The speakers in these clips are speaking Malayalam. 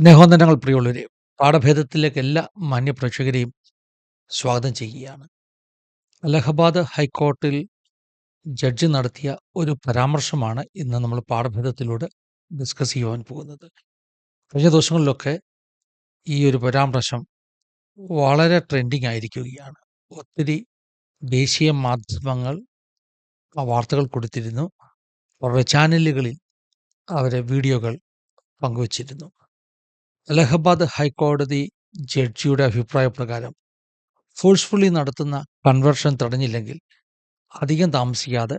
സ്നേഹവന്ദനങ്ങൾ പ്രിയമുള്ളവരെ പാഠഭേദത്തിലേക്ക് എല്ലാ മാന്യപ്രേക്ഷകരെയും സ്വാഗതം ചെയ്യുകയാണ്. അലഹബാദ് ഹൈക്കോർട്ടിൽ ജഡ്ജി നടത്തിയ ഒരു പരാമർശമാണ് ഇന്ന് നമ്മൾ പാഠഭേദത്തിലൂടെ ഡിസ്കസ് ചെയ്യുവാൻ പോകുന്നത്. കഴിഞ്ഞ ദിവസങ്ങളിലൊക്കെ ഈ ഒരു പരാമർശം വളരെ ട്രെൻഡിങ് ആയിരിക്കുകയാണ്. ഒത്തിരി ദേശീയ മാധ്യമങ്ങൾ വാർത്തകൾ കൊടുത്തിരുന്നു. അവരുടെ ചാനലുകളിൽ അവരെ വീഡിയോകൾ പങ്കുവച്ചിരുന്നു. അലഹബാദ് ഹൈക്കോടതി ജഡ്ജിയുടെ അഭിപ്രായ പ്രകാരം ഫോഴ്സ്ഫുള്ളി നടത്തുന്ന കൺവെർഷൻ തടഞ്ഞില്ലെങ്കിൽ അധികം താമസിക്കാതെ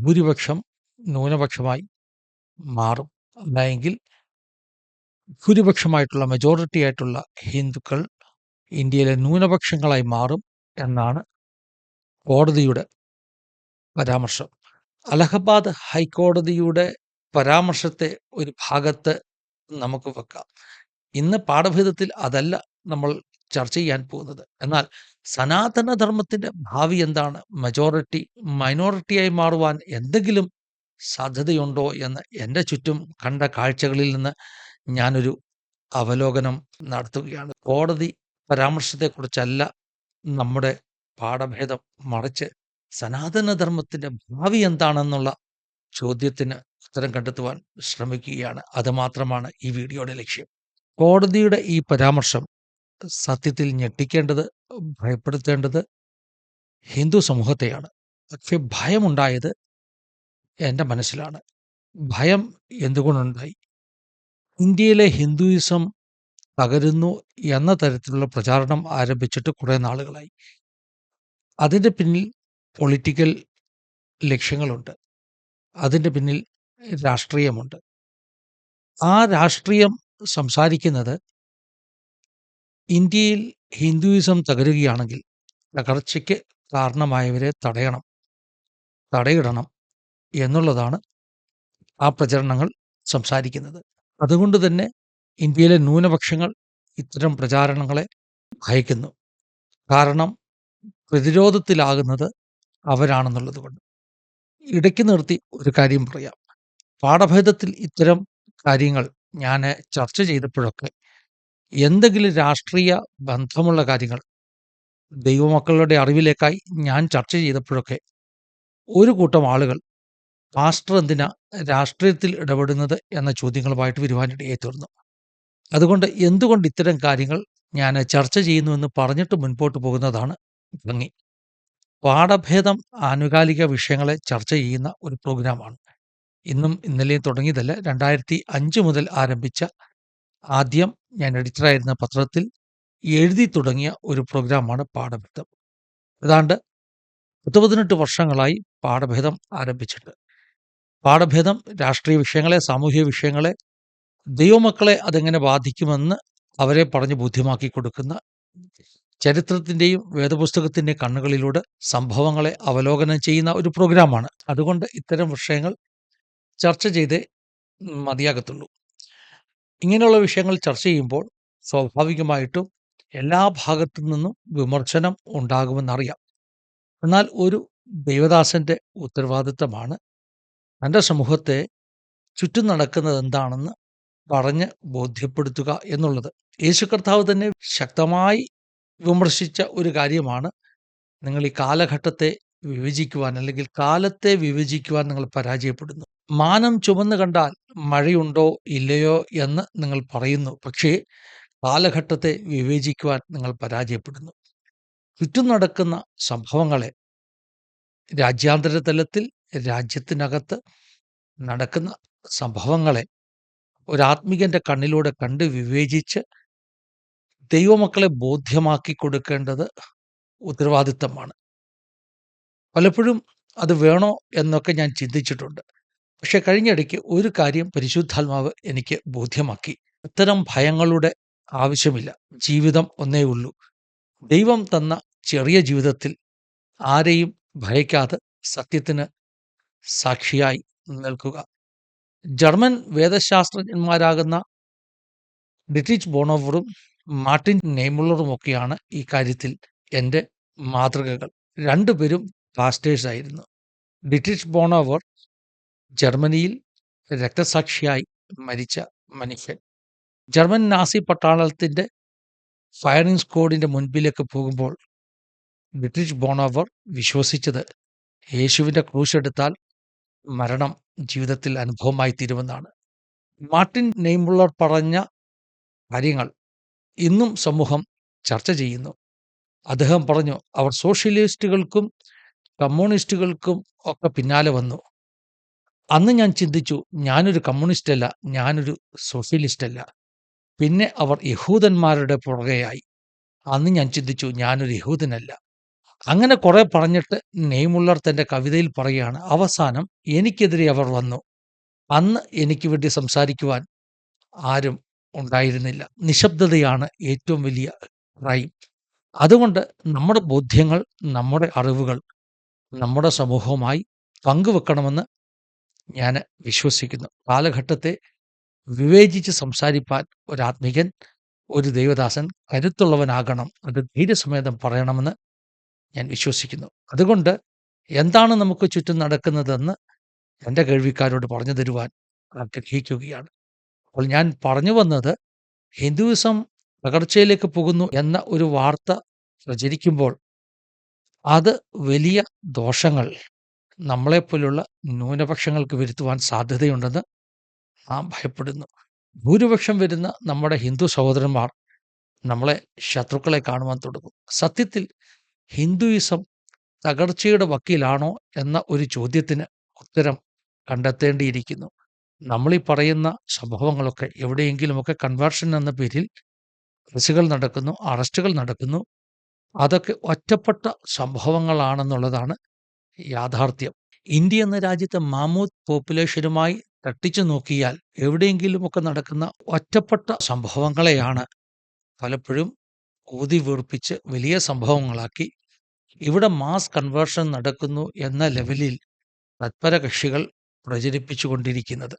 ഭൂരിപക്ഷം ന്യൂനപക്ഷമായി മാറും. അല്ലെങ്കിൽ ഭൂരിപക്ഷമായിട്ടുള്ള മെജോറിറ്റി ആയിട്ടുള്ള ഹിന്ദുക്കൾ ഇന്ത്യയിലെ ന്യൂനപക്ഷങ്ങളായി മാറും എന്നാണ് കോടതിയുടെ പരാമർശം. അലഹബാദ് ഹൈക്കോടതിയുടെ പരാമർശത്തെ ഒരു ഭാഗത്ത് നമുക്ക് വെക്കാം. ഇന്ന് പാഠഭേദത്തിൽ അതല്ല നമ്മൾ ചർച്ച ചെയ്യാൻ പോകുന്നത്. എന്നാൽ സനാതന ധർമ്മത്തിന്റെ ഭാവി എന്താണ്? മജോറിറ്റി മൈനോറിറ്റിയായി മാറുവാൻ എന്തെങ്കിലും സാധ്യതയുണ്ടോ എന്ന് എന്റെ ചുറ്റും കണ്ട കാഴ്ചകളിൽ നിന്ന് ഞാനൊരു അവലോകനം നടത്തുകയാണ്. കോടതി പരാമർശത്തെക്കുറിച്ചല്ല നമ്മുടെ പാഠഭേദം മറിച്ച് സനാതനധർമ്മത്തിന്റെ ഭാവി എന്താണെന്നുള്ള ചോദ്യത്തിന് ഉത്തരം കണ്ടെത്തുവാൻ ശ്രമിക്കുകയാണ്. അതുമാത്രമാണ് ഈ വീഡിയോയുടെ ലക്ഷ്യം. കോടതിയുടെ ഈ പരാമർശം സത്യത്തിൽ ഞെട്ടിക്കേണ്ടത് ഭയപ്പെടുത്തേണ്ടത് ഹിന്ദു സമൂഹത്തെയാണ്. പക്ഷെ ഭയമുണ്ടായത് എന്റെ മനസ്സിലാണ്. ഭയം എന്തുകൊണ്ടുണ്ടായി? ഇന്ത്യയിലെ ഹിന്ദുയിസം തകരുന്നു എന്ന തരത്തിലുള്ള പ്രചാരണം ആരംഭിച്ചിട്ട് കുറേ നാളുകളായി. അതിന്റെ പിന്നിൽ പൊളിറ്റിക്കൽ ലക്ഷ്യങ്ങളുണ്ട്. അതിന്റെ പിന്നിൽ രാഷ്ട്രീയമുണ്ട്. ആ രാഷ്ട്രീയം സംസാരിക്കുന്നത് ഇന്ത്യയിൽ ഹിന്ദുയിസം തകരുകയാണെങ്കിൽ തകർച്ചയ്ക്ക് കാരണമായവരെ തടയണം തടയിടണം എന്നുള്ളതാണ് ആ പ്രചരണങ്ങൾ സംസാരിക്കുന്നത്. അതുകൊണ്ട് തന്നെ ഇന്ത്യയിലെ ന്യൂനപക്ഷങ്ങൾ ഇത്തരം പ്രചാരണങ്ങളെ ഭയക്കുന്നു. കാരണം പ്രതിരോധത്തിലാകുന്നത് അവരാണെന്നുള്ളത് കൊണ്ട് ഇടയ്ക്ക് നിർത്തി ഒരു കാര്യം പറയാം. പാഠഭേദത്തിൽ ഇത്തരം കാര്യങ്ങൾ ഞാൻ ചർച്ച ചെയ്തപ്പോഴൊക്കെ എന്തെങ്കിലും രാഷ്ട്രീയ ബന്ധമുള്ള കാര്യങ്ങൾ ദൈവമക്കളുടെ അറിവിലേക്കായി ഞാൻ ചർച്ച ചെയ്തപ്പോഴൊക്കെ ഒരു കൂട്ടം ആളുകൾ പാസ്റ്റർ എന്തിനാ രാഷ്ട്രീയത്തിൽ ഇടപെടുന്നത്? എന്ന ചോദ്യങ്ങളുമായിട്ട് വരുവാനിടയായി തീർന്നു. അതുകൊണ്ട് എന്തുകൊണ്ട് ഇത്തരം കാര്യങ്ങൾ ഞാൻ ചർച്ച ചെയ്യുന്നുവെന്ന് പറഞ്ഞിട്ട് മുൻപോട്ട് പോകുന്നതാണ് ഭംഗി. പാഠഭേദം ആനുകാലിക വിഷയങ്ങളെ ചർച്ച ചെയ്യുന്ന ഒരു പ്രോഗ്രാമാണ്. ഇന്നും ഇന്നലെയും തുടങ്ങിയതല്ല രണ്ടായിരത്തി അഞ്ച് മുതൽ ആരംഭിച്ച ആദ്യം ഞാൻ എഡിറ്ററായിരുന്ന പത്രത്തിൽ എഴുതി തുടങ്ങിയ ഒരു പ്രോഗ്രാമാണ് പാഠഭേദം. ഏതാണ്ട് പത്ത് പതിനെട്ട് വർഷങ്ങളായി പാഠഭേദം ആരംഭിച്ചിട്ട് പാഠഭേദം രാഷ്ട്രീയ വിഷയങ്ങളെ സാമൂഹ്യ വിഷയങ്ങളെ ദൈവമക്കളെ അതെങ്ങനെ ബാധിക്കുമെന്ന് അവരെ പറഞ്ഞ് ബോധ്യമാക്കി കൊടുക്കുന്ന ചരിത്രത്തിന്റെയും വേദപുസ്തകത്തിന്റെയും കണ്ണുകളിലൂടെ സംഭവങ്ങളെ അവലോകനം ചെയ്യുന്ന ഒരു പ്രോഗ്രാമാണ്. അതുകൊണ്ട് ഇത്തരം വിഷയങ്ങൾ ചർച്ച ചെയ്ത് മതിയാകത്തുള്ളൂ. ഇങ്ങനെയുള്ള വിഷയങ്ങൾ ചർച്ച ചെയ്യുമ്പോൾ സ്വാഭാവികമായിട്ടും എല്ലാ ഭാഗത്തു നിന്നും വിമർശനം ഉണ്ടാകുമെന്നറിയാം. എന്നാൽ ഒരു ദൈവദാസന്റെ ഉത്തരവാദിത്തമാണ് തന്റെ സമൂഹത്തെ ചുറ്റും നടക്കുന്നത് എന്താണെന്ന് പറഞ്ഞ് ബോധ്യപ്പെടുത്തുക എന്നുള്ളത്. യേശു കർത്താവ് തന്നെ ശക്തമായി വിമർശിച്ച ഒരു കാര്യമാണ് നിങ്ങൾ ഈ കാലഘട്ടത്തെ വിഭജിക്കുവാൻ അല്ലെങ്കിൽ കാലത്തെ വിഭജിക്കുവാൻ നിങ്ങൾ പരാജയപ്പെടുന്നു. മാനം ചുമന്നു കണ്ടാൽ മഴയുണ്ടോ ഇല്ലയോ എന്ന് നിങ്ങൾ പറയുന്നു. പക്ഷേ കാലഘട്ടത്തെ വിവേചിക്കുവാൻ നിങ്ങൾ പരാജയപ്പെടുന്നു. ചുറ്റും നടക്കുന്ന സംഭവങ്ങളെ രാജ്യാന്തര തലത്തിൽ രാജ്യത്തിനകത്ത് നടക്കുന്ന സംഭവങ്ങളെ ഒരാത്മികന്റെ കണ്ണിലൂടെ കണ്ട് വിവേചിച്ച് ദൈവമക്കളെ ബോധ്യമാക്കി കൊടുക്കേണ്ടത് ഉത്തരവാദിത്തമാണ്. പലപ്പോഴും അത് വേണോ എന്നൊക്കെ ഞാൻ ചിന്തിച്ചിട്ടുണ്ട്. പക്ഷെ കഴിഞ്ഞിടയ്ക്ക് ഒരു കാര്യം പരിശുദ്ധാത്മാവ് എനിക്ക് ബോധ്യമാക്കി. ഇത്തരം ഭയങ്ങളുടെ ആവശ്യമില്ല. ജീവിതം ഒന്നേ ഉള്ളൂ. ദൈവം തന്ന ചെറിയ ജീവിതത്തിൽ ആരെയും ഭയക്കാതെ സത്യത്തിന് സാക്ഷിയായി നിൽക്കുക. ജർമ്മൻ വേദശാസ്ത്രജ്ഞന്മാരാകുന്ന ഡിറ്റിച്ച് ബോണോവറും മാർട്ടിൻ നെയ്മുള്ളറുമൊക്കെയാണ് ഈ കാര്യത്തിൽ എന്റെ മാതൃകകൾ. രണ്ടുപേരും പാസ്റ്റേഴ്സായിരുന്നു. ഡിറ്റിച്ച് ബോണോവർ ജർമ്മനിയിൽ രക്തസാക്ഷിയായി മരിച്ച മനുഷ്യൻ. ജർമ്മൻ നാസി പട്ടാളത്തിന്റെ ഫയറിംഗ് സ്ക്വാഡിന്റെ മുൻപിലേക്ക് പോകുമ്പോൾ ബ്രിട്ടീഷ് ബോണോവർ വിശ്വസിച്ചത് യേശുവിന്റെ ക്രൂശെടുത്താൽ മരണം ജീവിതത്തിൽ അനുഭവമായി തീരുമെന്നാണ്. മാർട്ടിൻ നെയ്മുള്ളർ പറഞ്ഞ കാര്യങ്ങൾ ഇന്നും സമൂഹം ചർച്ച ചെയ്യുന്നു. അദ്ദേഹം പറഞ്ഞു അവർ സോഷ്യലിസ്റ്റുകൾക്കും കമ്മ്യൂണിസ്റ്റുകൾക്കും ഒക്കെ പിന്നാലെ വന്നു. അന്ന് ഞാൻ ചിന്തിച്ചു ഞാനൊരു കമ്മ്യൂണിസ്റ്റ് അല്ല ഞാനൊരു സോഷ്യലിസ്റ്റ് അല്ല പിന്നെ അവർ യഹൂദന്മാരുടെ പുറകെയായി. അന്ന് ഞാൻ ചിന്തിച്ചു ഞാനൊരു യഹൂദനല്ല. അങ്ങനെ കുറെ പറഞ്ഞിട്ട് നെയ്മുള്ളർ തന്റെ കവിതയിൽ പറയുകയാണ് അവസാനം എനിക്കെതിരെ അവർ വന്നു. അന്ന് എനിക്ക് വേണ്ടി സംസാരിക്കുവാൻ ആരും ഉണ്ടായിരുന്നില്ല. നിശബ്ദതയാണ് ഏറ്റവും വലിയ ക്രൈം. അതുകൊണ്ട് നമ്മുടെ ബോധ്യങ്ങൾ നമ്മുടെ അറിവുകൾ നമ്മുടെ സമൂഹവുമായി പങ്കുവെക്കണമെന്ന് ഞാൻ വിശ്വസിക്കുന്നു. കാലഘട്ടത്തെ വിവേചിച്ച് സംസാരിപ്പാൻ ഒരാത്മികൻ ഒരു ദൈവദാസൻ കരുത്തുള്ളവനാകണം. അത് ധീരസമേതം പറയണമെന്ന് ഞാൻ വിശ്വസിക്കുന്നു. അതുകൊണ്ട് എന്താണ് നമുക്ക് ചുറ്റും നടക്കുന്നതെന്ന് എന്റെ കേൾവിക്കാരോട് പറഞ്ഞു തരുവാൻ ആഗ്രഹിക്കുകയാണ്. അപ്പോൾ ഞാൻ പറഞ്ഞു വന്നത് ഹിന്ദുവിസം തകർച്ചയിലേക്ക് പോകുന്നു എന്ന ഒരു വാർത്ത പ്രചരിക്കുമ്പോൾ അത് വലിയ ദോഷങ്ങൾ നമ്മളെപ്പോലുള്ള ന്യൂനപക്ഷങ്ങൾക്ക് വരുത്തുവാൻ സാധ്യതയുണ്ടെന്ന് നാം ഭയപ്പെടുന്നു. ഭൂരിപക്ഷം വരുന്ന നമ്മുടെ ഹിന്ദു സഹോദരന്മാർ നമ്മളെ ശത്രുക്കളെ കാണുവാൻ തുടങ്ങും. സത്യത്തിൽ ഹിന്ദുയിസം തകർച്ചയുടെ വക്കീലാണോ എന്ന ഒരു ചോദ്യത്തിന് ഉത്തരം കണ്ടെത്തേണ്ടിയിരിക്കുന്നു. നമ്മളീ പറയുന്ന സംഭവങ്ങളൊക്കെ എവിടെയെങ്കിലുമൊക്കെ കൺവേർഷൻ എന്ന പേരിൽ കേസുകൾ നടക്കുന്നു അറസ്റ്റുകൾ നടക്കുന്നു. അതൊക്കെ ഒറ്റപ്പെട്ട സംഭവങ്ങളാണെന്നുള്ളതാണ് യാഥാർത്ഥ്യം. ഇന്ത്യ എന്ന രാജ്യത്തെ മാമൂത്ത് പോപ്പുലേഷനുമായി തട്ടിച്ചു നോക്കിയാൽ എവിടെയെങ്കിലുമൊക്കെ നടക്കുന്ന ഒറ്റപ്പെട്ട സംഭവങ്ങളെയാണ് പലപ്പോഴും ഊതി വീർപ്പിച്ച് വലിയ സംഭവങ്ങളാക്കി. ഇവിടെ മാസ് കൺവേർഷൻ നടക്കുന്നു എന്ന ലെവലിൽ തത്പര കക്ഷികൾ പ്രചരിപ്പിച്ചുകൊണ്ടിരിക്കുന്നത്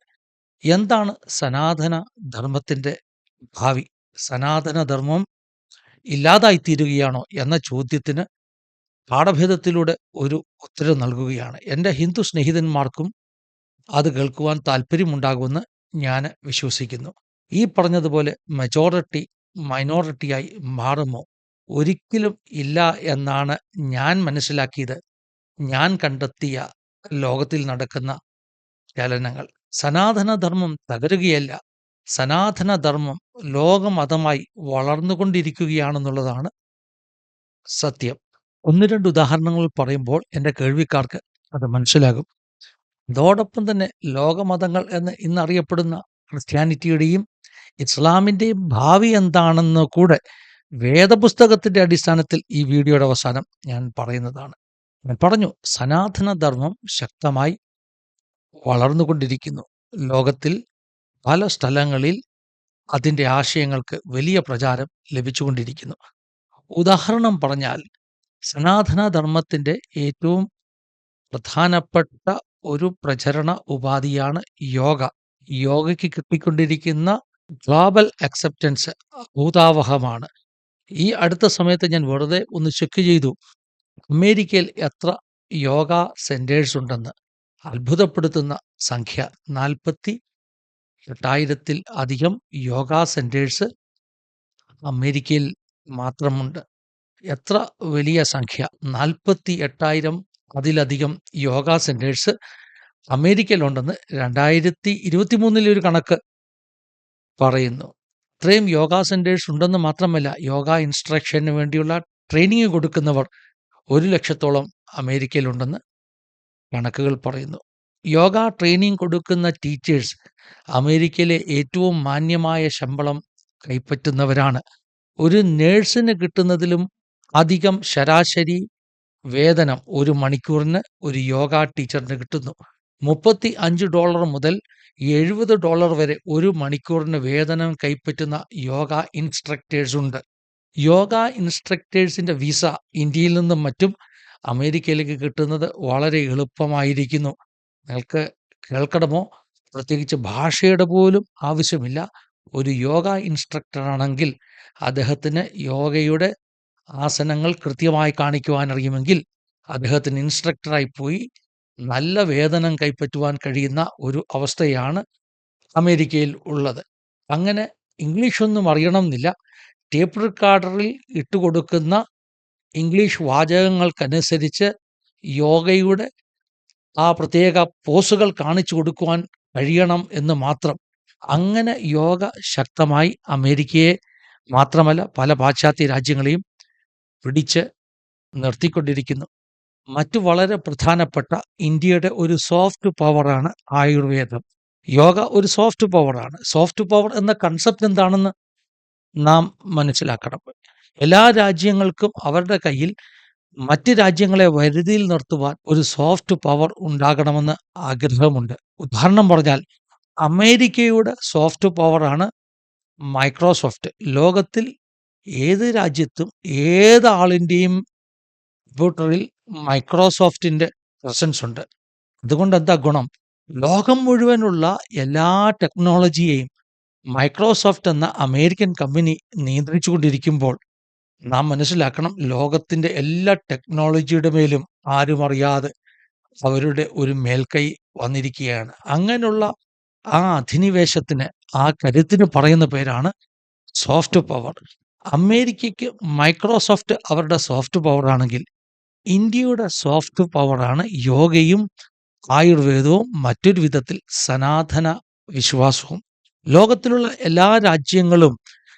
എന്താണ് സനാതന ധർമ്മത്തിന്റെ ഭാവി? സനാതനധർമ്മം ഇല്ലാതായിത്തീരുകയാണോ എന്ന ചോദ്യത്തിന് പാഠഭേദത്തിലൂടെ ഒരു ഉത്തരം നൽകുകയാണ്. എന്റെ ഹിന്ദു സ്നേഹിതന്മാർക്കും അത് കേൾക്കുവാൻ താല്പര്യമുണ്ടാകുമെന്ന് ഞാൻ വിശ്വസിക്കുന്നു. ഈ പറഞ്ഞതുപോലെ മെജോറിറ്റി മൈനോറിറ്റിയായി മാറുമോ? ഒരിക്കലും ഇല്ല എന്നാണ് ഞാൻ മനസ്സിലാക്കിയത്. ഞാൻ കണ്ടെത്തിയ ലോകത്തിൽ നടക്കുന്ന ചലനങ്ങൾ. സനാതനധർമ്മം തകരുകയല്ല. സനാതനധർമ്മം ലോകമതമായി വളർന്നുകൊണ്ടിരിക്കുകയാണെന്നുള്ളതാണ് സത്യം. ഒന്ന് രണ്ട് ഉദാഹരണങ്ങൾ പറയുമ്പോൾ എന്റെ കേൾവിക്കാർക്ക് അത് മനസ്സിലാകും. അതോടൊപ്പം തന്നെ ലോകമതങ്ങൾ എന്ന് ഇന്നറിയപ്പെടുന്ന ക്രിസ്ത്യാനിറ്റിയുടെയും ഇസ്ലാമിന്റെയും ഭാവി എന്താണെന്ന് കൂടെ വേദപുസ്തകത്തിന്റെ അടിസ്ഥാനത്തിൽ ഈ വീഡിയോയുടെ അവസാനം ഞാൻ പറയുന്നതാണ്. ഞാൻ പറഞ്ഞു സനാതനധർമ്മം ശക്തമായി വളർന്നുകൊണ്ടിരിക്കുന്നു. ലോകത്തിൽ പല സ്ഥലങ്ങളിൽ അതിന്റെ ആശയങ്ങൾക്ക് വലിയ പ്രചാരം ലഭിച്ചുകൊണ്ടിരിക്കുന്നു. ഉദാഹരണം പറഞ്ഞാൽ സനാതനധർമ്മത്തിന്റെ ഏറ്റവും പ്രധാനപ്പെട്ട ഒരു പ്രചരണ ഉപാധിയാണ് യോഗ. യോഗയ്ക്ക് കിട്ടിക്കൊണ്ടിരിക്കുന്ന ഗ്ലോബൽ അക്സെപ്റ്റൻസ് ഭൂതാവഹമാണ് ഈ അടുത്ത സമയത്ത് ഞാൻ വെറുതെ ഒന്ന് ചെക്ക് ചെയ്തു. അമേരിക്കയിൽ എത്ര യോഗ സെന്റേഴ്സ് ഉണ്ടെന്ന്. അത്ഭുതപ്പെടുത്തുന്ന സംഖ്യ നാൽപ്പത്തി എട്ടായിരത്തിൽ അധികം യോഗ സെന്റേഴ്സ് അമേരിക്കയിൽ മാത്രമുണ്ട്. എത്ര വലിയ സംഖ്യ? നാൽപ്പത്തി എട്ടായിരം അതിലധികം യോഗ സെന്റേഴ്സ് അമേരിക്കയിലുണ്ടെന്ന് രണ്ടായിരത്തി ഇരുപത്തി മൂന്നിലെ ഒരു കണക്ക് പറയുന്നു. ഇത്രയും യോഗ സെന്റേഴ്സ് ഉണ്ടെന്ന് മാത്രമല്ല യോഗ ഇൻസ്ട്രക്ഷന് വേണ്ടിയുള്ള ട്രെയിനിങ് കൊടുക്കുന്നവർ ഒരു ലക്ഷത്തോളം അമേരിക്കയിലുണ്ടെന്ന് കണക്കുകൾ പറയുന്നു. യോഗ ട്രെയിനിങ് കൊടുക്കുന്ന ടീച്ചേഴ്സ് അമേരിക്കയിലെ ഏറ്റവും മാന്യമായ ശമ്പളം കൈപ്പറ്റുന്നവരാണ്. ഒരു നേഴ്സിന് കിട്ടുന്നതിലും അധികം ശരാശരി വേതനം ഒരു മണിക്കൂറിന് ഒരു യോഗ ടീച്ചറിന് കിട്ടുന്നു. മുപ്പത്തി അഞ്ച് ഡോളർ മുതൽ എഴുപത് ഡോളർ വരെ ഒരു മണിക്കൂറിന് വേതനം കൈപ്പറ്റുന്ന യോഗ ഇൻസ്ട്രക്ടേഴ്സ് ഉണ്ട്. യോഗ ഇൻസ്ട്രക്ടേഴ്സിന്റെ വിസ ഇന്ത്യയിൽ നിന്നും മറ്റും അമേരിക്കയിലേക്ക് കിട്ടുന്നത് വളരെ എളുപ്പമായിരിക്കുന്നു. നിങ്ങൾക്ക് കേൾക്കണമോ? പ്രത്യേകിച്ച് ഭാഷയുടെ പോലും ആവശ്യമില്ല. ഒരു യോഗ ഇൻസ്ട്രക്ടർ ആണെങ്കിൽ അദ്ദേഹത്തിന് യോഗയുടെ ആസനങ്ങൾ കൃത്യമായി കാണിക്കുവാൻ അറിയുമെങ്കിൽ അദ്ദേഹത്തിന് ഇൻസ്ട്രക്ടറായി പോയി നല്ല വേതനം കൈപ്പറ്റുവാൻ കഴിയുന്ന ഒരു അവസ്ഥയാണ് അമേരിക്കയിൽ ഉള്ളത്. അങ്ങനെ ഇംഗ്ലീഷൊന്നും അറിയണമെന്നില്ല. ടേപ്പ് റെക്കോർഡറിൽ ഇട്ടുകൊടുക്കുന്ന ഇംഗ്ലീഷ് വാചകങ്ങൾക്കനുസരിച്ച് യോഗയുടെ ആ പ്രത്യേക പോസുകൾ കാണിച്ചു കൊടുക്കുവാൻ കഴിയണം എന്ന് മാത്രം. അങ്ങനെ യോഗ ശക്തമായി അമേരിക്കയെ മാത്രമല്ല പല പാശ്ചാത്യ രാജ്യങ്ങളെയും പിടിച്ച് നിർത്തിക്കൊണ്ടിരിക്കുന്നു. മറ്റു വളരെ പ്രധാനപ്പെട്ട ഇന്ത്യയുടെ ഒരു സോഫ്റ്റ് പവറാണ് ആയുർവേദം. യോഗ ഒരു സോഫ്റ്റ് പവറാണ്. സോഫ്റ്റ് പവർ എന്ന കൺസെപ്റ്റ് എന്താണെന്ന് നാം മനസ്സിലാക്കണം. എല്ലാ രാജ്യങ്ങൾക്കും അവരുടെ കയ്യിൽ മറ്റ് രാജ്യങ്ങളെ വരുതിയിൽ നിർത്തുവാൻ ഒരു സോഫ്റ്റ് പവർ ഉണ്ടാകണമെന്ന് ആഗ്രഹമുണ്ട്. ഉദാഹരണം പറഞ്ഞാൽ അമേരിക്കയുടെ സോഫ്റ്റ് പവറാണ് മൈക്രോസോഫ്റ്റ്. ലോകത്തിൽ ഏത് രാജ്യത്തും ഏത് ആളിന്റെയും കമ്പ്യൂട്ടറിൽ മൈക്രോസോഫ്റ്റിന്റെ പ്രസൻസ് ഉണ്ട്. അതുകൊണ്ട് എന്താ ഗുണം? ലോകം മുഴുവനുള്ള എല്ലാ ടെക്നോളജിയെയും മൈക്രോസോഫ്റ്റ് എന്ന അമേരിക്കൻ കമ്പനി നിയന്ത്രിച്ചുകൊണ്ടിരിക്കുമ്പോൾ നാം മനസ്സിലാക്കണം ലോകത്തിന്റെ എല്ലാ ടെക്നോളജിയുടെ മേലും ആരും അറിയാതെ അവരുടെ ഒരു മേൽക്കൈ വന്നിരിക്കുകയാണ്. അങ്ങനെയുള്ള ആ അധിനിവേശത്തിന് ആ കരുത്തിന് പറയുന്ന പേരാണ് സോഫ്റ്റ് പവർ അമേരിക്കയ്ക്ക് മൈക്രോസോഫ്റ്റ് അവരുടെ സോഫ്റ്റ് പവർ ആണെങ്കിൽ ഇന്ത്യയുടെ സോഫ്റ്റ് പവറാണ് യോഗയും ആയുർവേദവും മറ്റൊരു വിധത്തിൽ സനാതന വിശ്വാസവും. ലോകത്തിലുള്ള എല്ലാ രാജ്യങ്ങളും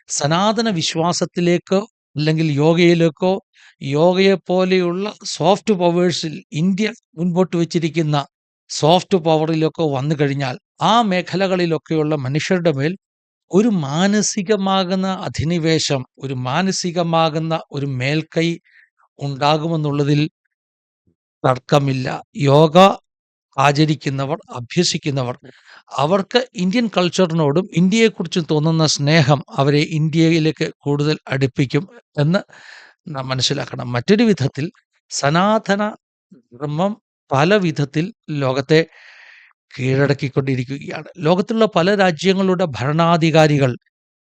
സനാതന വിശ്വാസത്തിലേക്കോ അല്ലെങ്കിൽ യോഗയിലേക്കോ യോഗയെ പോലെയുള്ള സോഫ്റ്റ് പവേഴ്സിൽ ഇന്ത്യ മുൻപോട്ട് വെച്ചിരിക്കുന്ന സോഫ്റ്റ് പവറിലൊക്കെ വന്നു കഴിഞ്ഞാൽ ആ മേഖലകളിലൊക്കെയുള്ള മനുഷ്യരുടെ മേൽ ഒരു മാനസികമാകുന്ന അധിനിവേശം ഒരു മാനസികമാകുന്ന ഒരു മേൽക്കൈ ഉണ്ടാകുമെന്നുള്ളതിൽ തർക്കമില്ല. യോഗ ആചരിക്കുന്നവർ അഭ്യസിക്കുന്നവർ അവർക്ക് ഇന്ത്യൻ കൾച്ചറിനോടും ഇന്ത്യയെക്കുറിച്ചും തോന്നുന്ന സ്നേഹം അവരെ ഇന്ത്യയിലേക്ക് കൂടുതൽ അടുപ്പിക്കും എന്ന് മനസ്സിലാക്കണം. മറ്റൊരു വിധത്തിൽ സനാതന ധർമ്മം പല വിധത്തിൽ ലോകത്തെ കീഴടക്കിക്കൊണ്ടിരിക്കുകയാണ്. ലോകത്തുള്ള പല രാജ്യങ്ങളുടെ ഭരണാധികാരികൾ